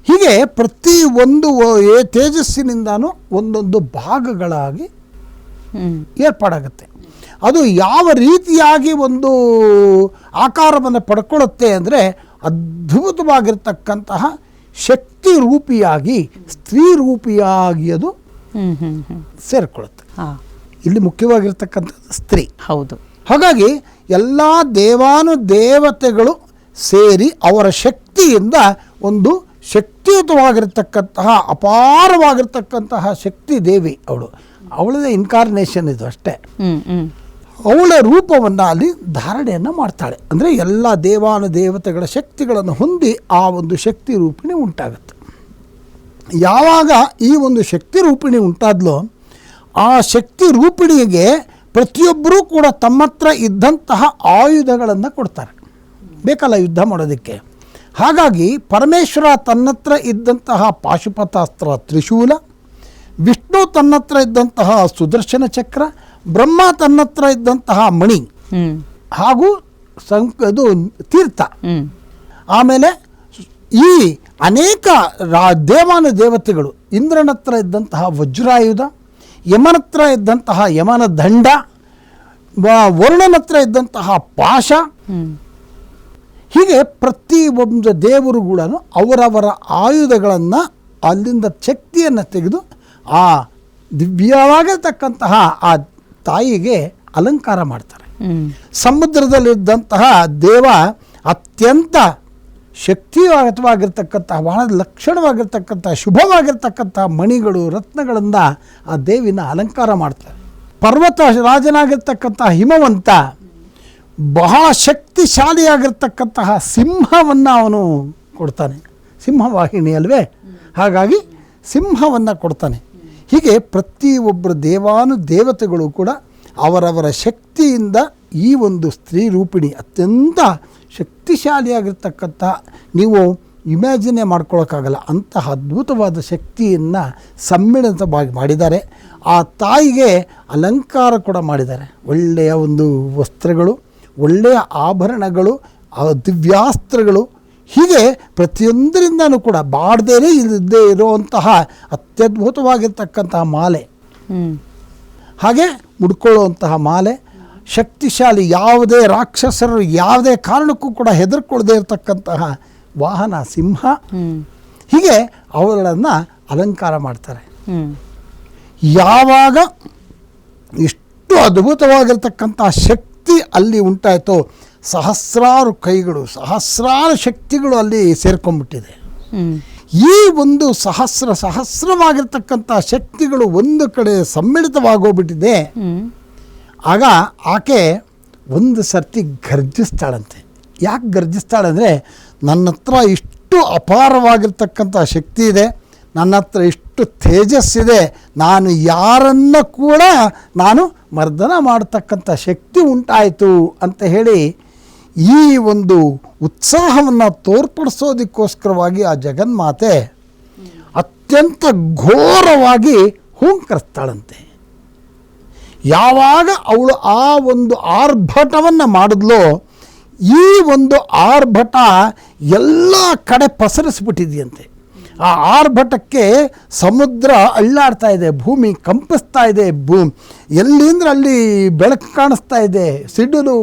ಹೀಗೆ ಪ್ರತಿ ಒಂದು ಏ- ತೇಜಸ್ಸಿನಿಂದನೂ ಒಂದೊಂದು ಭಾಗಗಳಾಗಿ ಏರ್ಪಾಡಾಗುತ್ತೆ. ಅದು ಯಾವ ರೀತಿಯಾಗಿ ಒಂದು ಆಕಾರವನ್ನು ಪಡ್ಕೊಳ್ಳುತ್ತೆ ಅಂದರೆ ಅದ್ಭುತವಾಗಿರ್ತಕ್ಕಂತಹ ಶಕ್ತಿ ರೂಪಿಯಾಗಿ ಸ್ತ್ರೀ ರೂಪಿಯಾಗಿ ಅದು ಸೇರಿಕೊಳ್ಳುತ್ತೆ. ಹಾ. ಇಲ್ಲಿ ಮುಖ್ಯವಾಗಿರ್ತಕ್ಕಂಥದ್ದು ಸ್ತ್ರೀ. ಹೌದು. ಹಾಗಾಗಿ ಎಲ್ಲ ದೇವಾನು ದೇವತೆಗಳು ಸೇರಿ ಅವರ ಶಕ್ತಿಯಿಂದ ಒಂದು ಶಕ್ತಿಯುತವಾಗಿರ್ತಕ್ಕಂತಹ ಅಪಾರವಾಗಿರ್ತಕ್ಕಂತಹ ಶಕ್ತಿ ದೇವಿ ಅವಳು. ಅವಳದ ಇನ್ಕಾರ್ನೇಷನ್ ಇದು ಅಷ್ಟೇ. ಅವಳ ರೂಪವನ್ನು ಅಲ್ಲಿ ಧಾರಣೆಯನ್ನು ಮಾಡ್ತಾಳೆ. ಅಂದರೆ ಎಲ್ಲ ದೇವಾನು ದೇವತೆಗಳ ಶಕ್ತಿಗಳನ್ನು ಹೊಂದಿ ಆ ಒಂದು ಶಕ್ತಿ ರೂಪಿಣಿ ಉಂಟಾಗುತ್ತೆ. ಯಾವಾಗ ಈ ಒಂದು ಶಕ್ತಿ ರೂಪಿಣಿ ಉಂಟಾದ್ಲೋ ಆ ಶಕ್ತಿ ರೂಪಿಣಿಗೆ ಪ್ರತಿಯೊಬ್ಬರೂ ಕೂಡ ತಮ್ಮ ಹತ್ರ ಇದ್ದಂತಹ ಆಯುಧಗಳನ್ನು ಕೊಡ್ತಾರೆ. ಬೇಕಲ್ಲ ಯುದ್ಧ ಮಾಡೋದಕ್ಕೆ? ಹಾಗಾಗಿ ಪರಮೇಶ್ವರ ತನ್ನತ್ರ ಇದ್ದಂತಹ ಪಾಶುಪತಾಸ್ತ್ರ ತ್ರಿಶೂಲ ವಿಷ್ಣು ತನ್ನತ್ರ ಇದ್ದಂತಹ ಸುದರ್ಶನ ಚಕ್ರ ಬ್ರಹ್ಮ ತನ್ನತ್ರ ಇದ್ದಂತಹ ಮಣಿ ಹಾಗೂ ಸಂಕ ಇದು ತೀರ್ಥ. ಆಮೇಲೆ ಈ ಅನೇಕ ರಾ ದೇವಾನು ದೇವತೆಗಳು ಇಂದ್ರನತ್ರ ಇದ್ದಂತಹ ವಜ್ರಾಯುಧ ಯಮನ ಹತ್ರ ಇದ್ದಂತಹ ಯಮನ ದಂಡ ವರುಣನತ್ರ ವರುಣನ ಹತ್ರ ಇದ್ದಂತಹ ಪಾಶ ಹೀಗೆ ಪ್ರತಿ ಒಂದು ಕೂಡ ಅವರವರ ಆಯುಧಗಳನ್ನು ಅಲ್ಲಿಂದ ಶಕ್ತಿಯನ್ನು ತೆಗೆದು ಆ ದಿವ್ಯವಾಗಿರ್ತಕ್ಕಂತಹ ಆ ತಾಯಿಗೆ ಅಲಂಕಾರ ಮಾಡ್ತಾರೆ. ಸಮುದ್ರದಲ್ಲಿದ್ದಂತಹ ದೇವ ಅತ್ಯಂತ ಶಕ್ತಿಯುತವಾಗಿರ್ತಕ್ಕಂತಹ ಬಹಳ ಲಕ್ಷಣವಾಗಿರ್ತಕ್ಕಂಥ, ಶುಭವಾಗಿರ್ತಕ್ಕಂಥ ಮಣಿಗಳು, ರತ್ನಗಳಿಂದ ಆ ದೇವಿನ ಅಲಂಕಾರ ಮಾಡ್ತಾರೆ. ಪರ್ವತ ರಾಜನಾಗಿರ್ತಕ್ಕಂಥ ಹಿಮವಂತ ಬಹಳ ಶಕ್ತಿಶಾಲಿಯಾಗಿರ್ತಕ್ಕಂತಹ ಸಿಂಹವನ್ನು ಅವನು ಕೊಡ್ತಾನೆ. ಸಿಂಹವಾಹಿನಿ ಅಲ್ವೇ? ಹಾಗಾಗಿ ಸಿಂಹವನ್ನು ಕೊಡ್ತಾನೆ. ಹೀಗೆ ಪ್ರತಿಯೊಬ್ಬರು ದೇವಾನು ದೇವತೆಗಳು ಕೂಡ ಅವರವರ ಶಕ್ತಿಯಿಂದ ಈ ಒಂದು ಸ್ತ್ರೀ ರೂಪಿಣಿ ಅತ್ಯಂತ ಶಕ್ತಿಶಾಲಿಯಾಗಿರ್ತಕ್ಕಂಥ ನೀವು ಇಮ್ಯಾಜಿನೇ ಮಾಡ್ಕೊಳ್ಳೋಕ್ಕಾಗಲ್ಲ. ಅಂತಹ ಅದ್ಭುತವಾದ ಶಕ್ತಿಯನ್ನು ಸಮ್ಮಿಳಿತವಾಗಿ ಮಾಡಿದ್ದಾರೆ. ಆ ತಾಯಿಗೆ ಅಲಂಕಾರ ಕೂಡ ಮಾಡಿದ್ದಾರೆ. ಒಳ್ಳೆಯ ಒಂದು ವಸ್ತ್ರಗಳು ಒಳ್ಳೆಯ ಆಭರಣಗಳು ದಿವ್ಯಾಸ್ತ್ರಗಳು ಹೀಗೆ ಪ್ರತಿಯೊಂದರಿಂದನೂ ಕೂಡ ಬಾಡದೇ ಇಲ್ಲದೇ ಇರುವಂತಹ ಅತ್ಯದ್ಭುತವಾಗಿರ್ತಕ್ಕಂತಹ ಮಾಲೆ. ಹಾಗೆ ಮುಡ್ಕೊಳ್ಳುವಂತಹ ಮಾಲೆ ಶಕ್ತಿಶಾಲಿ ಯಾವುದೇ ರಾಕ್ಷಸರು ಯಾವುದೇ ಕಾರಣಕ್ಕೂ ಕೂಡ ಹೆದರ್ಕೊಳ್ಳದೆ ಇರತಕ್ಕಂತಹ ವಾಹನ ಸಿಂಹ. ಹೀಗೆ ಅವುಗಳನ್ನು ಅಲಂಕಾರ ಮಾಡ್ತಾರೆ. ಯಾವಾಗ ಇಷ್ಟು ಅದ್ಭುತವಾಗಿರ್ತಕ್ಕಂಥ ಶಕ್ತಿ ಅಲ್ಲಿ ಉಂಟಾಯಿತೋ ಸಹಸ್ರಾರು ಕೈಗಳು ಸಹಸ್ರಾರು ಶಕ್ತಿಗಳು ಅಲ್ಲಿ ಸೇರ್ಕೊಂಡ್ಬಿಟ್ಟಿದೆ. ಈ ಒಂದು ಸಹಸ್ರ ಸಹಸ್ರವಾಗಿರ್ತಕ್ಕಂಥ ಶಕ್ತಿಗಳು ಒಂದು ಕಡೆ ಸಮ್ಮಿಳಿತವಾಗೋಗ್ಬಿಟ್ಟಿದೆ. ಆಗ ಆಕೆ ಒಂದು ಸರ್ತಿ ಗರ್ಜಿಸ್ತಾಳಂತೆ. ಯಾಕೆ ಗರ್ಜಿಸ್ತಾಳಂದರೆ ನನ್ನ ಹತ್ರ ಇಷ್ಟು ಅಪಾರವಾಗಿರ್ತಕ್ಕಂಥ ಶಕ್ತಿ ಇದೆ, ನನ್ನ ಹತ್ರ ಇಷ್ಟು ತೇಜಸ್ಸಿದೆ ನಾನು ಯಾರನ್ನು ಕೂಡ ನಾನು ಮರ್ದನ ಮಾಡತಕ್ಕಂಥ ಶಕ್ತಿ ಉಂಟಾಯಿತು ಅಂತ ಹೇಳಿ ಈ ಒಂದು ಉತ್ಸಾಹವನ್ನು ತೋರ್ಪಡಿಸೋದಕ್ಕೋಸ್ಕರವಾಗಿ ಆ ಜಗನ್ಮಾತೆ ಅತ್ಯಂತ ಘೋರವಾಗಿ ಹೂಂಕರಿಸ್ತಾಳಂತೆ. ಯಾವಾಗ ಅವಳು ಆ ಒಂದು ಆರ್ಭಟವನ್ನು ಮಾಡಿದ್ಲೋ, ಈ ಒಂದು ಆರ್ಭಟ ಎಲ್ಲ ಕಡೆ ಪಸರಿಸ್ಬಿಟ್ಟಿದೆಯಂತೆ. ಆ ಆರ್ಭಟಕ್ಕೆ ಸಮುದ್ರ ಅಳ್ಳಾಡ್ತಾ ಇದೆ, ಭೂಮಿ ಕಂಪಿಸ್ತಾ ಇದೆ, ಭೂ, ಎಲ್ಲಿಂದ್ರೆ ಅಲ್ಲಿ ಬೆಳಕು ಕಾಣಿಸ್ತಾ ಇದೆ, ಸಿಡಿಲು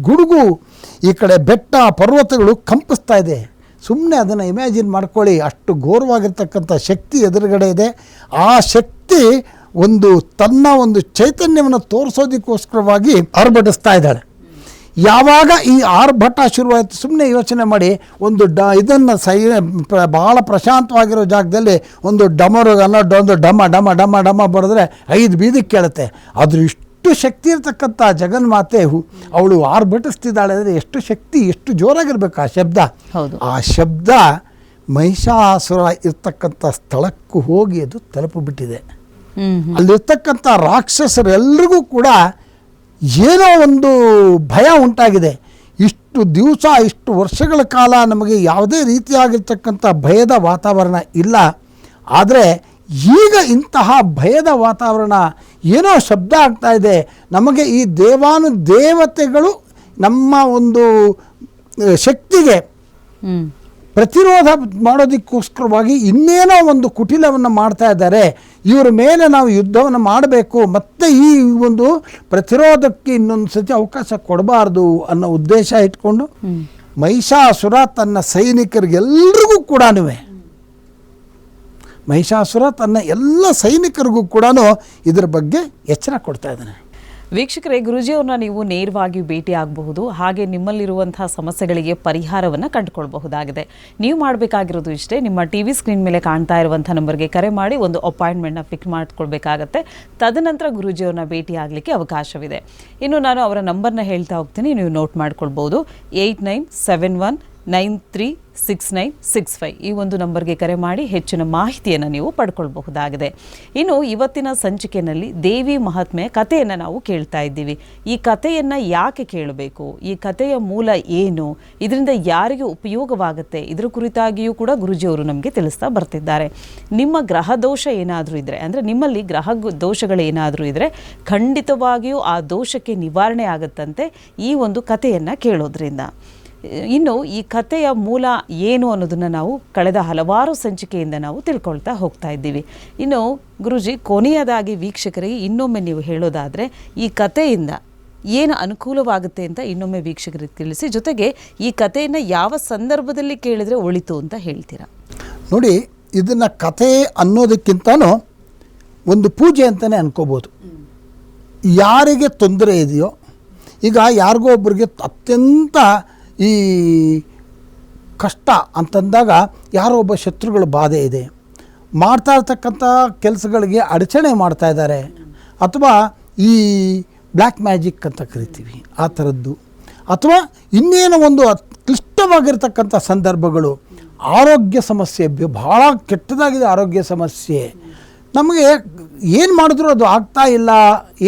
ಗುಡುಗು, ಈ ಕಡೆ ಬೆಟ್ಟ, ಪರ್ವತಗಳು ಕಂಪಿಸ್ತಾ ಇದೆ. ಸುಮ್ಮನೆ ಅದನ್ನು ಇಮ್ಯಾಜಿನ್ ಮಾಡ್ಕೊಳ್ಳಿ, ಅಷ್ಟು ಘೋರವಾಗಿರ್ತಕ್ಕಂಥ ಶಕ್ತಿ ಎದುರುಗಡೆ ಇದೆ. ಆ ಶಕ್ತಿ ಒಂದು ತನ್ನ ಒಂದು ಚೈತನ್ಯವನ್ನು ತೋರಿಸೋದಕ್ಕೋಸ್ಕರವಾಗಿ ಆರ್ಭಟಿಸ್ತಾ ಇದ್ದಾಳೆ. ಯಾವಾಗ ಈ ಆರ್ಭಟ ಶುರುವಾಯಿತು ಸುಮ್ಮನೆ ಯೋಚನೆ ಮಾಡಿ ಒಂದು ಡ ಇದನ್ನು ಸೈ ಭಾಳ ಪ್ರಶಾಂತವಾಗಿರೋ ಜಾಗದಲ್ಲಿ ಒಂದು ಡಮರು ಅಲ್ಲ ಒಂದು ಡಮ ಡಮ ಡಮ ಡಮ ಬರೆದ್ರೆ ಐದು ಬೀದಿ ಕೇಳುತ್ತೆ. ಆದರೂ ಇಷ್ಟು ಶಕ್ತಿ ಇರತಕ್ಕಂಥ ಜಗನ್ಮಾತೆ ಅವಳು ಆರ್ಭಟಿಸ್ತಿದ್ದಾಳೆ ಅಂದರೆ ಎಷ್ಟು ಶಕ್ತಿ ಎಷ್ಟು ಜೋರಾಗಿರ್ಬೇಕು ಆ ಶಬ್ದ. ಹೌದು. ಆ ಶಬ್ದ ಮಹಿಷಾಸುರ ಇರ್ತಕ್ಕಂಥ ಸ್ಥಳಕ್ಕೂ ಹೋಗಿ ಅದು ತಲುಪಿಬಿಟ್ಟಿದೆ. ಹ್ಮ್ ಹ್ಮ್. ಅಲ್ಲಿರ್ತಕ್ಕಂಥ ರಾಕ್ಷಸರೆಲ್ಲರಿಗೂ ಕೂಡ ಏನೋ ಒಂದು ಭಯ ಉಂಟಾಗಿದೆ. ಇಷ್ಟು ದಿವಸ ಇಷ್ಟು ವರ್ಷಗಳ ಕಾಲ ನಮಗೆ ಯಾವುದೇ ರೀತಿಯಾಗಿರ್ತಕ್ಕಂಥ ಭಯದ ವಾತಾವರಣ ಇಲ್ಲ. ಆದರೆ ಈಗ ಇಂತಹ ಭಯದ ವಾತಾವರಣ ಏನೋ ಶಬ್ದ ಆಗ್ತಾ ಇದೆ. ನಮಗೆ ಈ ದೇವಾನು ದೇವತೆಗಳು ನಮ್ಮ ಒಂದು ಶಕ್ತಿಗೆ ಪ್ರತಿರೋಧ ಮಾಡೋದಕ್ಕೋಸ್ಕರವಾಗಿ ಇನ್ನೇನೋ ಒಂದು ಕುಟಿಲವನ್ನು ಮಾಡ್ತಾ ಇದ್ದಾರೆ. ಇವರ ಮೇಲೆ ನಾವು ಯುದ್ಧವನ್ನು ಮಾಡಬೇಕು, ಮತ್ತೆ ಈ ಒಂದು ಪ್ರತಿರೋಧಕ್ಕೆ ಇನ್ನೊಂದು ಸತಿ ಅವಕಾಶ ಕೊಡಬಾರ್ದು ಅನ್ನೋ ಉದ್ದೇಶ ಇಟ್ಕೊಂಡು ಮಹಿಷಾಸುರ ತನ್ನ ಸೈನಿಕರಿಗೆಲ್ಲರಿಗೂ ಕೂಡ ಮಹಿಷಾಸುರ ತನ್ನ ಎಲ್ಲ ಸೈನಿಕರಿಗೂ ಕೂಡ ಇದರ ಬಗ್ಗೆ ಎಚ್ಚರ ಕೊಡ್ತಾ ಇದ್ದಾನೆ. ವೀಕ್ಷಕರೇ, ಗುರುಜಿಯವ್ರನ್ನ ನೀವು ನೇರವಾಗಿ ಭೇಟಿ ಆಗಬಹುದು. ಹಾಗೆ ನಿಮ್ಮಲ್ಲಿರುವಂತಹ ಸಮಸ್ಯೆಗಳಿಗೆ ಪರಿಹಾರವನ್ನು ಕಂಡುಕೊಳ್ಬಹುದಾಗಿದೆ. ನೀವು ಮಾಡಬೇಕಾಗಿರೋದು ಇಷ್ಟೇ, ನಿಮ್ಮ ಟಿ ವಿ ಸ್ಕ್ರೀನ್ ಮೇಲೆ ಕಾಣ್ತಾ ಇರುವಂಥ ನಂಬರ್ಗೆ ಕರೆ ಮಾಡಿ ಒಂದು ಅಪಾಯಿಂಟ್ಮೆಂಟ್ನ ಫಿಕ್ಸ್ ಮಾಡಿಕೊಳ್ಬೇಕಾಗತ್ತೆ. ತದನಂತರ ಗುರುಜಿಯವ್ರನ್ನ ಭೇಟಿ ಆಗಲಿಕ್ಕೆ ಅವಕಾಶವಿದೆ. ಇನ್ನು ನಾನು ಅವರ ನಂಬರ್ನ ಹೇಳ್ತಾ ಹೋಗ್ತೀನಿ, ನೀವು ನೋಟ್ ಮಾಡ್ಕೊಳ್ಬೋದು eight nine seven one nine three six nine six five ಈ ಒಂದು ನಂಬರ್ಗೆ ಕರೆ ಮಾಡಿ ಹೆಚ್ಚಿನ ಮಾಹಿತಿಯನ್ನು ನೀವು ಪಡ್ಕೊಳ್ಬಹುದಾಗಿದೆ. ಇನ್ನು ಇವತ್ತಿನ ಸಂಚಿಕೆಯಲ್ಲಿ ದೇವಿ ಮಹಾತ್ಮೆಯ ಕಥೆಯನ್ನು ನಾವು ಕೇಳ್ತಾ ಇದ್ದೀವಿ. ಈ ಕಥೆಯನ್ನು ಯಾಕೆ ಕೇಳಬೇಕು? ಈ ಕಥೆಯ ಮೂಲ ಏನು? ಇದರಿಂದ ಯಾರಿಗೆ ಉಪಯೋಗವಾಗುತ್ತೆ? ಇದರ ಕುರಿತಾಗಿಯೂ ಕೂಡ ಗುರುಜಿಯವರು ನಮಗೆ ತಿಳಿಸ್ತಾ ಬರ್ತಿದ್ದಾರೆ. ನಿಮ್ಮ ಗ್ರಹ ದೋಷ ಏನಾದರೂ ಇದ್ದರೆ ಅಂದರೆ ನಿಮ್ಮಲ್ಲಿ ಗ್ರಹ ದೋಷಗಳೇನಾದರೂ ಇದ್ದರೆ ಖಂಡಿತವಾಗಿಯೂ ಆ ದೋಷಕ್ಕೆ ನಿವಾರಣೆ ಆಗುತ್ತಂತೆ ಈ ಒಂದು ಕಥೆಯನ್ನು ಕೇಳೋದ್ರಿಂದ. ಇನ್ನು ಈ ಕಥೆಯ ಮೂಲ ಏನು ಅನ್ನೋದನ್ನು ನಾವು ಕಳೆದ ಹಲವಾರು ಸಂಚಿಕೆಯಿಂದ ನಾವು ತಿಳ್ಕೊಳ್ತಾ ಹೋಗ್ತಾ ಇದ್ದೀವಿ. ಇನ್ನು ಗುರುಜಿ, ಕೊನೆಯದಾಗಿ ವೀಕ್ಷಕರಿಗೆ ಇನ್ನೊಮ್ಮೆ ನೀವು ಹೇಳೋದಾದರೆ ಈ ಕಥೆಯಿಂದ ಏನು ಅನುಕೂಲವಾಗುತ್ತೆ ಅಂತ ಇನ್ನೊಮ್ಮೆ ವೀಕ್ಷಕರಿಗೆ ತಿಳಿಸಿ, ಜೊತೆಗೆ ಈ ಕಥೆಯನ್ನು ಯಾವ ಸಂದರ್ಭದಲ್ಲಿ ಕೇಳಿದರೆ ಒಳಿತು ಅಂತ ಹೇಳ್ತೀರಾ? ನೋಡಿ, ಇದನ್ನು ಕಥೆ ಅನ್ನೋದಕ್ಕಿಂತನೂ ಒಂದು ಪೂಜೆ ಅಂತಲೇ ಅನ್ಕೋಬೋದು. ಯಾರಿಗೆ ತೊಂದರೆ ಇದೆಯೋ, ಈಗ ಯಾರಿಗೋ ಒಬ್ಬರಿಗೆ ಅತ್ಯಂತ ಈ ಕಷ್ಟ ಅಂತಂದಾಗ ಯಾರೋ ಒಬ್ಬ ಶತ್ರುಗಳ ಬಾಧೆ ಇದೆ. ಮಾಡ್ತಾ ಇರ್ತಕ್ಕಂಥ ಕೆಲಸಗಳಿಗೆ ಅಡಚಣೆ ಮಾಡ್ತಾ ಇದ್ದಾರೆ. ಅಥವಾ ಈ ಬ್ಲ್ಯಾಕ್ ಮ್ಯಾಜಿಕ್ ಅಂತ ಕರಿತೀವಿ, ಆ ಥರದ್ದು. ಅಥವಾ ಇನ್ನೇನೋ ಒಂದು ಕ್ಲಿಷ್ಟವಾಗಿರ್ತಕ್ಕಂಥ ಸಂದರ್ಭಗಳು. ಆರೋಗ್ಯ ಸಮಸ್ಯೆ, ಬಹಳ ಕೆಟ್ಟದಾಗಿದೆ ಆರೋಗ್ಯ ಸಮಸ್ಯೆ. ನಮಗೆ ಏನು ಮಾಡಿದ್ರೂ ಅದು ಆಗ್ತಾ ಇಲ್ಲ,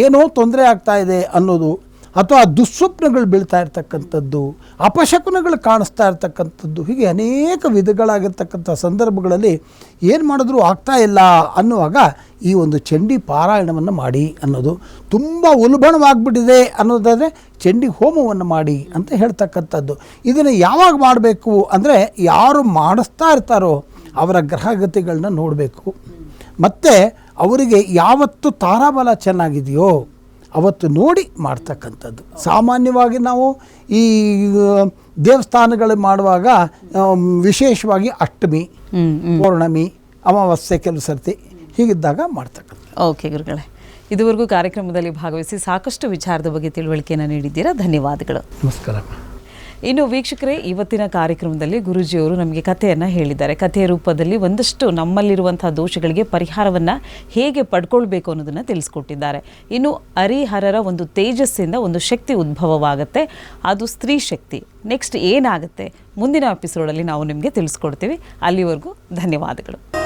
ಏನೋ ತೊಂದರೆ ಆಗ್ತಾ ಇದೆ ಅನ್ನೋದು ಅಥವಾ ದುಸ್ವಪ್ನಗಳು ಬೀಳ್ತಾ ಇರ್ತಕ್ಕಂಥದ್ದು, ಅಪಶಕುನಗಳು ಕಾಣಿಸ್ತಾ ಇರ್ತಕ್ಕಂಥದ್ದು, ಹೀಗೆ ಅನೇಕ ವಿಧಗಳಾಗಿರ್ತಕ್ಕಂಥ ಸಂದರ್ಭಗಳಲ್ಲಿ ಏನು ಮಾಡಿದ್ರೂ ಆಗ್ತಾ ಇಲ್ಲ ಅನ್ನುವಾಗ ಈ ಒಂದು ಚಂಡಿ ಪಾರಾಯಣವನ್ನು ಮಾಡಿ ಅನ್ನೋದು ತುಂಬ ಉಲ್ಬಣವಾಗ್ಬಿಟ್ಟಿದೆ ಅನ್ನೋದಾದರೆ ಚಂಡಿ ಹೋಮವನ್ನು ಮಾಡಿ ಅಂತ ಹೇಳ್ತಕ್ಕಂಥದ್ದು. ಇದನ್ನು ಯಾವಾಗ ಮಾಡಬೇಕು ಅಂದರೆ ಯಾರು ಮಾಡಿಸ್ತಾ ಇರ್ತಾರೋ ಅವರ ಗ್ರಹಗತಿಗಳನ್ನ ನೋಡಬೇಕು. ಮತ್ತು ಅವರಿಗೆ ಯಾವತ್ತು ತಾರಾಬಲ ಚೆನ್ನಾಗಿದೆಯೋ ಅವತ್ತು ನೋಡಿ ಮಾಡ್ತಕ್ಕಂಥದ್ದು. ಸಾಮಾನ್ಯವಾಗಿ ನಾವು ಈ ದೇವಸ್ಥಾನಗಳು ಮಾಡುವಾಗ ವಿಶೇಷವಾಗಿ ಅಷ್ಟಮಿ ಪೌರ್ಣಮಿ ಅಮಾವಾಸ್ಯೆ ಕೆಲವು ಸರ್ತಿ ಹೀಗಿದ್ದಾಗ ಮಾಡ್ತಕ್ಕಂಥ ಓಕೆ ಗುರುಗಳೇ. ಇದುವರೆಗೂ ಕಾರ್ಯಕ್ರಮದಲ್ಲಿ ಭಾಗವಹಿಸಿ ಸಾಕಷ್ಟು ವಿಚಾರದ ಬಗ್ಗೆ ತಿಳುವಳಿಕೆಯನ್ನು ನೀಡಿದ್ದೀರಾ. ಧನ್ಯವಾದಗಳು. ನಮಸ್ಕಾರ. ಇನ್ನು ವೀಕ್ಷಕರೇ, ಇವತ್ತಿನ ಕಾರ್ಯಕ್ರಮದಲ್ಲಿ ಗುರುಜಿಯವರು ನಮಗೆ ಕಥೆಯನ್ನು ಹೇಳಿದ್ದಾರೆ. ಕಥೆಯ ರೂಪದಲ್ಲಿ ಒಂದಷ್ಟು ನಮ್ಮಲ್ಲಿರುವಂತಹ ದೋಷಗಳಿಗೆ ಪರಿಹಾರವನ್ನು ಹೇಗೆ ಪಡ್ಕೊಳ್ಬೇಕು ಅನ್ನೋದನ್ನು ತಿಳಿಸ್ಕೊಟ್ಟಿದ್ದಾರೆ. ಇನ್ನು ಹರಿಹರರ ಒಂದು ತೇಜಸ್ಸಿಂದ ಒಂದು ಶಕ್ತಿ ಉದ್ಭವವಾಗುತ್ತೆ. ಅದು ಸ್ತ್ರೀ ಶಕ್ತಿ. ನೆಕ್ಸ್ಟ್ ಏನಾಗುತ್ತೆ? ಮುಂದಿನ ಎಪಿಸೋಡಲ್ಲಿ ನಾವು ನಿಮಗೆ ತಿಳಿಸ್ಕೊಡ್ತೀವಿ. ಅಲ್ಲಿವರೆಗೂ ಧನ್ಯವಾದಗಳು.